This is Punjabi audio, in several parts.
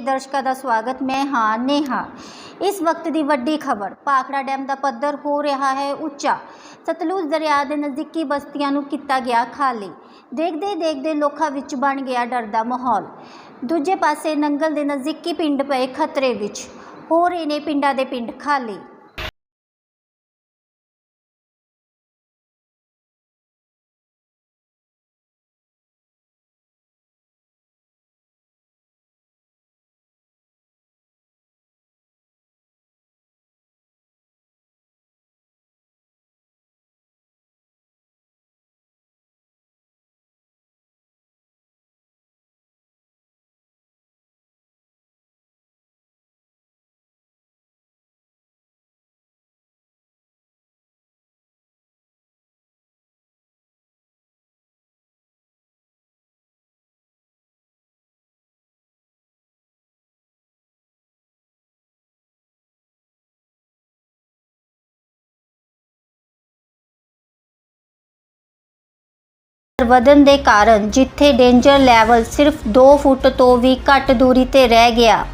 ਦਰਸ਼ਕਾਂ ਦਾ ਸਵਾਗਤ, ਮੈਂ ਹਾਂ ਨੇਹਾ। ਇਸ ਵਕਤ ਦੀ ਵੱਡੀ ਖਬਰ, ਪਾਖੜਾ ਡੈਮ ਦਾ ਪੱਧਰ ਹੋ ਰਿਹਾ ਹੈ ਉੱਚਾ। ਸਤਲੁਜ ਦਰਿਆ ਦੇ ਨਜ਼ਦੀਕੀ ਬਸਤੀਆਂ ਨੂੰ ਕੀਤਾ ਗਿਆ ਖਾਲੀ। ਦੇਖਦੇ ਦੇਖਦੇ ਲੋਕਾਂ ਵਿੱਚ ਬਣ ਗਿਆ ਡਰ ਦਾ ਮਾਹੌਲ। ਦੂਜੇ ਪਾਸੇ ਨੰਗਲ ਦੇ ਨਜ਼ਦੀਕੀ ਪਿੰਡ ਪਏ ਖਤਰੇ ਵਿੱਚ। ਹੋ ਰਹੇ ਨੇ ਪਿੰਡਾਂ ਦੇ ਪਿੰਡ ਖਾਲੀ। ਵਧਣ ਦੇ ਕਾਰਨ ਜਿੱਥੇ ਡੇਂਜਰ ਲੈਵਲ ਸਿਰਫ 2 ਫੁੱਟ ਤੋਂ ਵੀ ਘੱਟ ਦੂਰੀ ਤੇ ਰਹਿ ਗਿਆ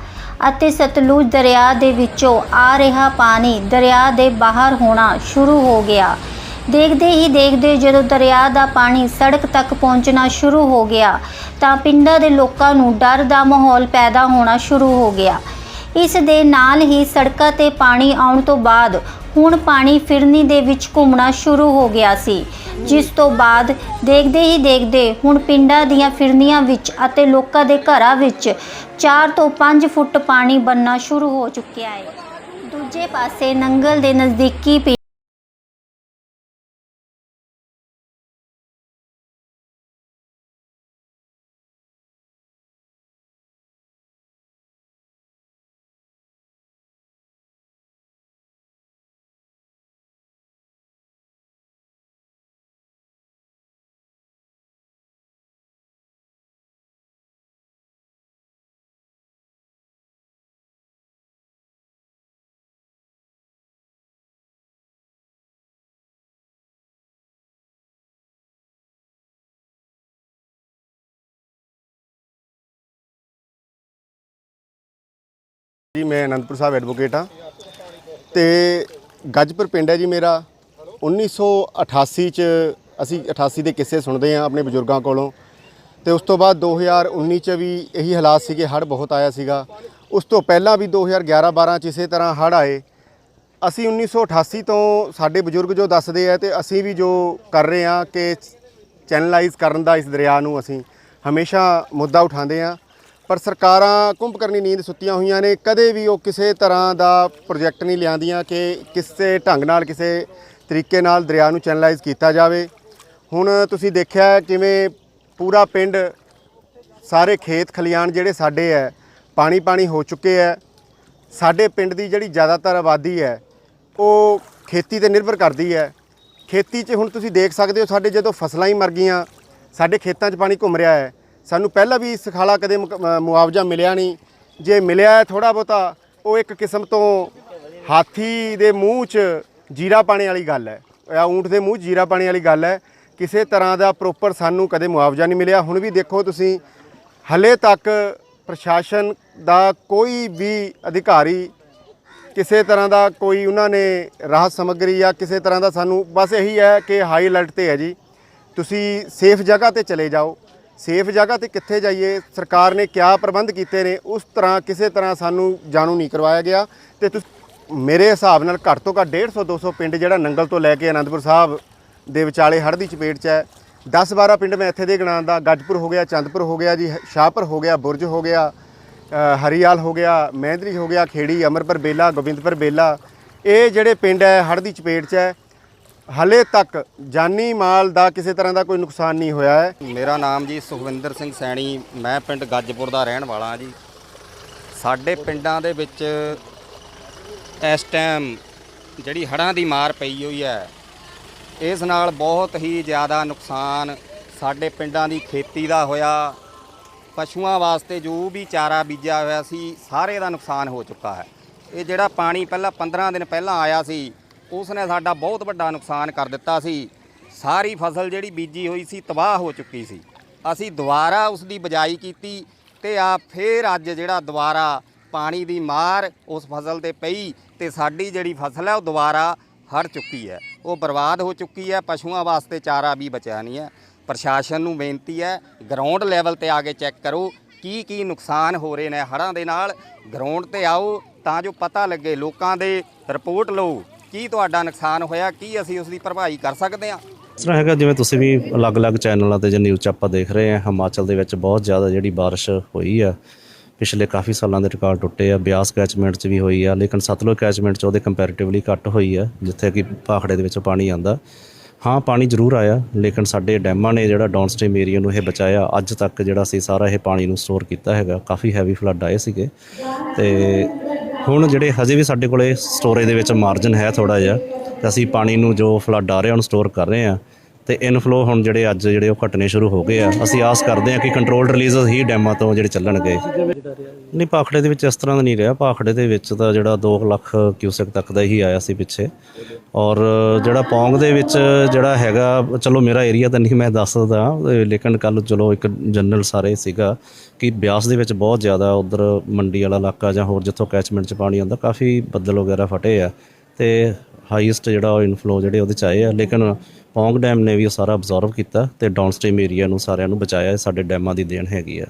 ਅਤੇ ਸਤਲੁਜ ਦਰਿਆ ਦੇ ਵਿੱਚੋਂ ਆ ਰਿਹਾ ਪਾਣੀ ਦਰਿਆ ਦੇ ਬਾਹਰ ਹੋਣਾ ਸ਼ੁਰੂ ਹੋ ਗਿਆ। ਦੇਖਦੇ ਹੀ ਦੇਖਦੇ ਜਦੋਂ ਦਰਿਆ ਦਾ ਪਾਣੀ ਸੜਕ ਤੱਕ ਪਹੁੰਚਣਾ ਸ਼ੁਰੂ ਹੋ ਗਿਆ ਤਾਂ ਪਿੰਡਾਂ ਦੇ ਲੋਕਾਂ ਨੂੰ ਡਰ ਦਾ ਮਾਹੌਲ ਪੈਦਾ ਹੋਣਾ ਸ਼ੁਰੂ ਹੋ ਗਿਆ। ਇਸ ਦੇ ਨਾਲ ਹੀ ਸੜਕਾਂ ਤੇ ਪਾਣੀ ਆਉਣ ਤੋਂ ਬਾਅਦ ਹੁਣ ਪਾਣੀ ਫਿਰਨੀ ਦੇ ਵਿੱਚ ਘੁੰਮਣਾ ਸ਼ੁਰੂ ਹੋ ਗਿਆ ਸੀ। ਜਿਸ ਤੋਂ ਬਾਅਦ ਦੇਖਦੇ ਹੀ ਦੇਖਦੇ ਹੁਣ ਪਿੰਡਾਂ ਦੀਆਂ ਫਿਰਨੀਆਂ ਵਿੱਚ ਅਤੇ ਲੋਕਾਂ ਦੇ ਘਰਾਂ ਵਿੱਚ 4 ਤੋਂ 5 ਫੁੱਟ ਪਾਣੀ ਬੰਨਣਾ ਸ਼ੁਰੂ ਹੋ ਚੁੱਕਿਆ ਹੈ। ਦੂਜੇ ਪਾਸੇ ਨੰਗਲ ਦੇ ਨਜ਼ਦੀਕੀ ਜੀ, ਮੈਂ ਅਨੰਦਪੁਰ ਸਾਹਿਬ ਐਡਵੋਕੇਟ ਹਾਂ। ਤੇ ਗੱਜਪੁਰ ਪਿੰਡ ਹੈ ਜੀ ਮੇਰਾ। 1988 ਚ ਅਸੀਂ 88 ਦੇ ਕਿੱਸੇ ਸੁਣਦੇ ਹਾਂ ਆਪਣੇ ਬਜ਼ੁਰਗਾਂ ਕੋਲੋਂ। ਤੇ ਉਸ ਤੋਂ ਬਾਅਦ 2019 ਚ ਵੀ ਇਹੀ ਹਾਲਾਤ ਸੀਗੇ, ਹੜ੍ਹ ਬਹੁਤ ਆਇਆ ਸੀਗਾ। ਉਸ ਤੋਂ ਪਹਿਲਾਂ ਵੀ 2011 12 ਚ ਇਸੇ ਤਰ੍ਹਾਂ ਹੜ੍ਹ ਆਏ। ਅਸੀਂ 1988 ਤੋਂ ਸਾਡੇ ਬਜ਼ੁਰਗ ਜੋ ਦੱਸਦੇ ਆ ਤੇ ਅਸੀਂ ਵੀ ਜੋ ਕਰ ਰਹੇ ਹਾਂ ਕਿ ਚੈਨਲਾਈਜ਼ ਕਰਨ ਦਾ ਇਸ ਦਰਿਆ ਨੂੰ ਅਸੀਂ ਹਮੇਸ਼ਾ ਮੁੱਦਾ ਉਠਾਉਂਦੇ ਆ ਪਰ ਸਰਕਾਰਾਂ ਕੁੰਭਕਰਨੀ ਨੀਂਦ ਸੁੱਤੀਆਂ ਹੋਈਆਂ ਨੇ, ਕਦੇ ਵੀ ਉਹ ਕਿਸੇ ਤਰ੍ਹਾਂ ਦਾ ਪ੍ਰੋਜੈਕਟ ਨਹੀਂ ਲਿਆਂਦੀਆਂ ਕਿ ਕਿਸੇ ਢੰਗ ਨਾਲ, ਕਿਸੇ ਤਰੀਕੇ ਨਾਲ ਦਰਿਆ ਨੂੰ ਚੈਨਲਾਈਜ਼ ਕੀਤਾ ਜਾਵੇ। ਹੁਣ ਤੁਸੀਂ ਦੇਖਿਆ ਕਿਵੇਂ ਪੂਰਾ ਪਿੰਡ, ਸਾਰੇ ਖੇਤ ਖਲਿਆਣ ਜਿਹੜੇ ਸਾਡੇ ਹੈ ਪਾਣੀ ਪਾਣੀ ਹੋ ਚੁੱਕੇ ਹੈ ਸਾਡੇ ਪਿੰਡ ਦੀ ਜਿਹੜੀ ਜ਼ਿਆਦਾਤਰ ਆਬਾਦੀ ਹੈ ਉਹ ਖੇਤੀ ਤੇ ਨਿਰਭਰ ਕਰਦੀ ਹੈ ਖੇਤੀ 'ਚ ਹੁਣ ਤੁਸੀਂ ਦੇਖ ਸਕਦੇ ਹੋ, ਸਾਡੇ ਜਦੋਂ ਫਸਲਾਂ ਹੀ ਮਰ ਗਈਆਂ, ਸਾਡੇ ਖੇਤਾਂ 'ਚ ਪਾਣੀ ਘੁੰਮ ਰਿਹਾ ਹੈ ਸਾਨੂੰ ਪਹਿਲਾਂ ਵੀ ਇਸ ਕਦੇ ਮੁਕ- ਮੁਆਵਜ਼ਾ ਮਿਲਿਆ ਨਹੀਂ। ਜੇ ਮਿਲਿਆ ਹੈ ਥੋੜਾ ਬਹੁਤਾ, ਉਹ ਇੱਕ ਕਿਸਮ ਤੋਂ ਹਾਥੀ ਦੇ ਮੂੰਹ 'ਚ ਜੀਰਾ ਪਾਣੇ ਵਾਲੀ ਗੱਲ ਹੈ। ਜਾਂ ਊਂਠ ਦੇ ਮੂੰਹ 'ਚ ਜੀਰਾ ਪਾਣੇ ਵਾਲੀ ਗੱਲ ਹੈ। ਕਿਸੇ ਤਰ੍ਹਾਂ ਦਾ ਪ੍ਰੋਪਰ ਸਾਨੂੰ ਕਦੇ ਮੁਆਵਜ਼ਾ ਨਹੀਂ ਮਿਲਿਆ। ਹੁਣ ਵੀ ਦੇਖੋ ਤੁਸੀਂ, ਹਲੇ ਤੱਕ ਪ੍ਰਸ਼ਾਸਨ ਦਾ ਕੋਈ ਵੀ ਅਧਿਕਾਰੀ ਕਿਸੇ ਤਰ੍ਹਾਂ ਦਾ ਕੋਈ ਉਹਨਾਂ ਨੇ ਰਾਹਤ ਸਮੱਗਰੀ ਜਾਂ ਕਿਸੇ ਤਰ੍ਹਾਂ ਦਾ ਸਾਨੂੰ, ਬਸ ਇਹੀ ਹੈ ਕਿ ਹਾਈ ਅਲਰਟ ਤੇ ਹੈ ਜੀ। ਤੁਸੀਂ ਸੇਫ ਜਗ੍ਹਾ ਤੇ ਚਲੇ ਜਾਓ। ਸੇਫ ਜਗ੍ਹਾ ਤੇ ਕਿੱਥੇ ਜਾਈਏ, ਸਰਕਾਰ ਨੇ ਕਿਆ ਪ੍ਰਬੰਧ ਕੀਤੇ ਨੇ, ਉਸ ਤਰ੍ਹਾਂ, ਕਿਸੇ ਤਰ੍ਹਾਂ ਸਾਨੂੰ ਜਾਣੂ ਨਹੀਂ ਕਰਵਾਇਆ ਗਿਆ। ਤੇ ਤੁਸ, ਮੇਰੇ ਹਿਸਾਬ ਨਾਲ ਘੱਟ ਤੋਂ ਘੱਟ 150 200 ਪਿੰਡ ਜਿਹੜਾ ਨੰਗਲ ਤੋਂ ਲੈ ਕੇ ਅਨੰਦਪੁਰ ਸਾਹਿਬ ਦੇ ਵਿਚਾਲੇ ਹੜ੍ਹ ਦੀ ਚਪੇਟ 'ਚ ਹੈ। 10 12 ਪਿੰਡ ਮੈਂ ਇੱਥੇ ਦੇ ਗਿਣਾਉਂਦਾ ਗੱਜਪੁਰ ਹੋ ਗਿਆ, ਚੰਦਪੁਰ ਹੋ ਗਿਆ ਜੀ, ਸ਼ਾਹਪੁਰ ਹੋ ਗਿਆ, ਬੁਰਜ ਹੋ ਗਿਆ ਹਰੀਆਲ ਹੋ ਗਿਆ, ਮਹਿੰਦਰੀ ਹੋ ਗਿਆ, ਖੇੜੀ, ਅਮਰਪੁਰ ਬੇਲਾ, ਗੋਬਿੰਦਪੁਰ ਬੇਲਾ। ਇਹ ਜਿਹੜੇ ਪਿੰਡ ਹੈ ਹੜ੍ਹ ਦੀ ਚਪੇਟ 'ਚ ਹੈ। ਹਲੇ ਤੱਕ ਜਾਨੀ ਮਾਲ ਦਾ ਕਿਸੇ ਤਰ੍ਹਾਂ ਦਾ ਕੋਈ ਨੁਕਸਾਨ ਨਹੀਂ ਹੋਇਆ ਹੈ। ਮੇਰਾ ਨਾਮ ਜੀ ਸੁਖਵਿੰਦਰ ਸਿੰਘ ਸੈਣੀ। ਮੈਂ ਪਿੰਡ ਗੱਜਪੁਰ ਦਾ ਰਹਿਣ ਵਾਲਾ ਹਾਂ ਜੀ। ਸਾਡੇ ਪਿੰਡਾਂ ਦੇ ਵਿੱਚ ਇਸ ਟਾਈਮ ਜਿਹੜੀ ਹੜ੍ਹਾਂ ਦੀ ਮਾਰ ਪਈ ਹੋਈ ਹੈ, ਇਸ ਨਾਲ ਬਹੁਤ ਹੀ ਜ਼ਿਆਦਾ ਨੁਕਸਾਨ ਸਾਡੇ ਪਿੰਡਾਂ ਦੀ ਖੇਤੀ ਦਾ ਹੋਇਆ। ਪਸ਼ੂਆਂ ਵਾਸਤੇ ਜੋ ਵੀ ਚਾਰਾ ਬੀਜਿਆ ਹੋਇਆ ਸੀ, ਸਾਰੇ ਦਾ ਨੁਕਸਾਨ ਹੋ ਚੁੱਕਾ ਹੈ। ਇਹ ਜਿਹੜਾ ਪਾਣੀ ਪਹਿਲਾਂ 15 ਦਿਨ ਪਹਿਲਾਂ ਆਇਆ ਸੀ ਉਸ ਨੇ ਸਾਡਾ ਬਹੁਤ ਵੱਡਾ ਨੁਕਸਾਨ ਕਰ ਦਿੱਤਾ ਸੀ। ਸਾਰੀ ਫਸਲ ਜਿਹੜੀ ਬੀਜੀ ਹੋਈ ਸੀ, ਤਬਾਹ ਹੋ ਚੁੱਕੀ ਸੀ। ਅਸੀਂ ਦੁਬਾਰਾ ਉਸ ਦੀ ਬਜਾਈ ਕੀਤੀ ਤੇ ਆ ਫੇਰ ਅੱਜ ਜਿਹੜਾ ਦੁਬਾਰਾ ਪਾਣੀ ਦੀ ਮਾਰ ਉਸ ਫਸਲ ਤੇ ਪਈ ਤੇ ਸਾਡੀ ਜਿਹੜੀ ਫਸਲ ਹੈ, ਉਹ ਦੁਬਾਰਾ ਹੜ ਚੁੱਕੀ ਹੈ। ਉਹ ਬਰਬਾਦ ਹੋ ਚੁੱਕੀ ਹੈ, ਪਸ਼ੂਆਂ ਵਾਸਤੇ ਚਾਰਾ ਵੀ ਬਚਿਆ ਨਹੀਂ ਹੈ। ਪ੍ਰਸ਼ਾਸਨ ਨੂੰ ਬੇਨਤੀ ਹੈ ਗਰਾਊਂਡ ਲੈਵਲ ਤੇ ਆ ਕੇ ਚੈੱਕ ਕਰੋ ਕੀ ਕੀ ਨੁਕਸਾਨ ਹੋ ਰਹੇ ਨੇ ਹੜ੍ਹਾਂ ਦੇ ਨਾਲ। ਗਰਾਊਂਡ ਤੇ ਆਓ, ਤਾਂ ਜੋ ਪਤਾ ਲੱਗੇ, ਲੋਕਾਂ ਦੇ ਰਿਪੋਰਟ ਲਓ। ਕੀ ਤੁਹਾਡਾ ਨੁਕਸਾਨ ਹੋਇਆ? ਕੀ ਅਸੀਂ ਉਸ ਦੀ ਭਰਪਾਈ ਕਰ ਸਕਦੇ ਹਾਂ? ਇਸ ਤਰ੍ਹਾਂ ਹੈਗਾ, ਜਿਵੇਂ ਤੁਸੀਂ ਵੀ ਅਲੱਗ-ਅਲੱਗ ਚੈਨਲਾਂ ਤੇ ਜੇ ਨਿਊਜ਼ 'ਚ ਆਪਾਂ ਦੇਖ ਰਹੇ ਹਾਂ, ਹਿਮਾਚਲ ਦੇ ਵਿੱਚ ਬਹੁਤ ਜ਼ਿਆਦਾ ਜਿਹੜੀ ਬਾਰਿਸ਼ ਹੋਈ ਆ, ਪਿਛਲੇ ਕਾਫੀ ਸਾਲਾਂ ਦੇ ਰਿਕਾਰਡ ਟੁੱਟੇ ਆ, ਬਿਆਸ ਕੈਚਮੈਂਟ 'ਚ ਵੀ ਹੋਈ ਆ, ਲੇਕਿਨ ਸਤਲੁਜ ਕੈਚਮੈਂਟ 'ਚ ਉਹਦੇ ਕੰਪੈਰੀਟਿਵਲੀ ਘੱਟ ਹੋਈ ਆ, ਜਿੱਥੇ ਕਿ ਭਾਖੜੇ ਦੇ ਵਿੱਚ ਪਾਣੀ ਆਂਦਾ ਹਾਂ, ਪਾਣੀ ਜ਼ਰੂਰ ਆਇਆ, ਲੇਕਿਨ ਸਾਡੇ ਡੈਮਾਂ ਨੇ ਜਿਹੜਾ ਡਾਊਨ ਡਾਊਨਸਟ੍ਰੀਮ ਏਰੀਆ ਨੂੰ ਇਹ ਬਚਾਇਆ, ਅੱਜ ਤੱਕ ਜਿਹੜਾ ਸੀ ਸਾਰਾ ਇਹ ਪਾਣੀ ਨੂੰ ਸਟੋਰ ਕੀਤਾ ਹੈਗਾ, ਕਾਫੀ ਹੈਵੀ ਫਲੱਡ ਆਏ ਸੀਗੇ। ਤੇ ਹੁਣ ਜਿਹੜੇ ਹਜੇ ਵੀ ਸਾਡੇ ਕੋਲੇ ਸਟੋਰੇਜ ਦੇ ਵਿੱਚ ਮਾਰਜਨ ਹੈ ਥੋੜਾ ਜਿਹਾ, ਤੇ ਅਸੀਂ ਪਾਣੀ ਨੂੰ ਜੋ ਫਲੱਡ ਆ ਰਿਹਾ, ਉਹਨੂੰ ਸਟੋਰ ਕਰ ਰਹੇ ਹਾਂ। ਤੇ ਇਨਫਲੋ ਹੁਣ ਜਿਹੜੇ ਅੱਜ ਜਿਹੜੇ ਉਹ ਘਟਨੇ ਸ਼ੁਰੂ ਹੋ ਗਏ ਆ। ਅਸੀਂ ਆਸ ਕਰਦੇ ਹਾਂ ਕਿ ਕੰਟਰੋਲਡ ਰਿਲੀਜ਼ਸ ਹੀ ਡੈਮਾਂ ਤੋਂ ਜਿਹੜੇ ਚੱਲਣਗੇ। ਨਹੀਂ, ਪਾਖੜੇ ਦੇ ਵਿੱਚ ਇਸ ਤਰ੍ਹਾਂ ਦਾ ਨਹੀਂ ਰਿਹਾ। ਪਾਖੜੇ ਦੇ ਵਿੱਚ ਤਾਂ ਜਿਹੜਾ 2 ਲੱਖ ਕਿਊਸੈਕ ਤੱਕ ਦਾ ਹੀ ਆਇਆ ਸੀ ਪਿੱਛੇ। ਔਰ ਜਿਹੜਾ ਪੌਂਗ ਦੇ ਵਿੱਚ ਜਿਹੜਾ ਹੈਗਾ, ਚਲੋ ਮੇਰਾ ਏਰੀਆ ਤਾਂ ਨਹੀਂ, ਮੈਂ ਦੱਸਦਾ। ਲੇਕਿਨ ਕੱਲ ਚਲੋ ਇੱਕ ਜਨਰਲ ਸਾਰੇ ਸੀਗਾ ਕਿ ਬਿਆਸ ਦੇ ਵਿੱਚ ਬਹੁਤ ਜ਼ਿਆਦਾ ਉਧਰ ਮੰਡੀ ਵਾਲਾ ਇਲਾਕਾ ਜਾਂ ਹੋਰ ਜਿੱਥੋਂ ਕੈਚਮੈਂਟ 'ਚ ਪਾਣੀ ਆਉਂਦਾ, ਕਾਫੀ ਬੱਦਲ ਵਗੈਰਾ ਫਟੇ ਆ। ਤੇ ਹਾਈਐਸਟ ਜਿਹੜਾ ਉਹ ਇਨਫਲੋ ਜਿਹੜੇ ਉਹਦੇ ਚ ਆਏ ਆ, ਲੇਕਿਨ ਪੌਂਗ ਡੈਮ ਨੇ ਵੀ ਉਹ ਸਾਰਾ ਅਬਜ਼ਰਵ ਕੀਤਾ ਤੇ ਡਾਊਨਸਟ੍ਰੀਮ ਏਰੀਆ ਨੂੰ ਸਾਰਿਆਂ ਨੂੰ ਬਚਾਇਆ, ਸਾਡੇ ਡੈਮਾਂ ਦੀ ਦੇਣ ਹੈਗੀ ਆ।